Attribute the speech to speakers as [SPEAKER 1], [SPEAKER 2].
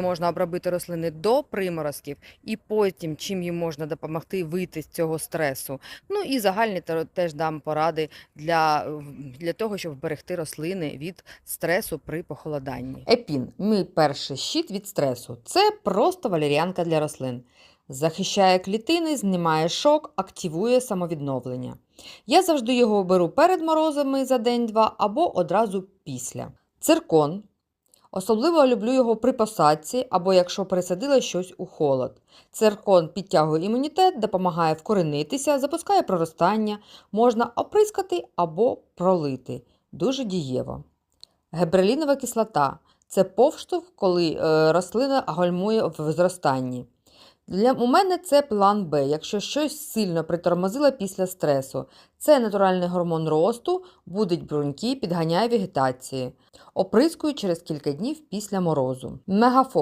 [SPEAKER 1] Можна обробити рослини до приморозків, і потім чим їм можна допомогти вийти з цього стресу. Ну і загальні теж дам поради для, для того, щоб вберегти рослини від стресу при похолоданні.
[SPEAKER 2] Епін мій перший щит від стресу. Це просто валеріанка для рослин. Захищає клітини, знімає шок, активує самовідновлення. Я завжди його беру перед морозами за день-два або одразу після. Циркон. Особливо люблю його при посадці або якщо пересадила щось у холод. Циркон підтягує імунітет, допомагає вкоренитися, запускає проростання, можна оприскати або пролити. Дуже дієво. Гебрелінова кислота це повштовх, коли е, рослина гальмує в зростанні. Для у мене це план Б, якщо щось сильно притормозило після стресу. Це натуральний гормон росту, будить бруньки, підганяє вегетації. Оприскую через кілька днів після морозу. Мегафол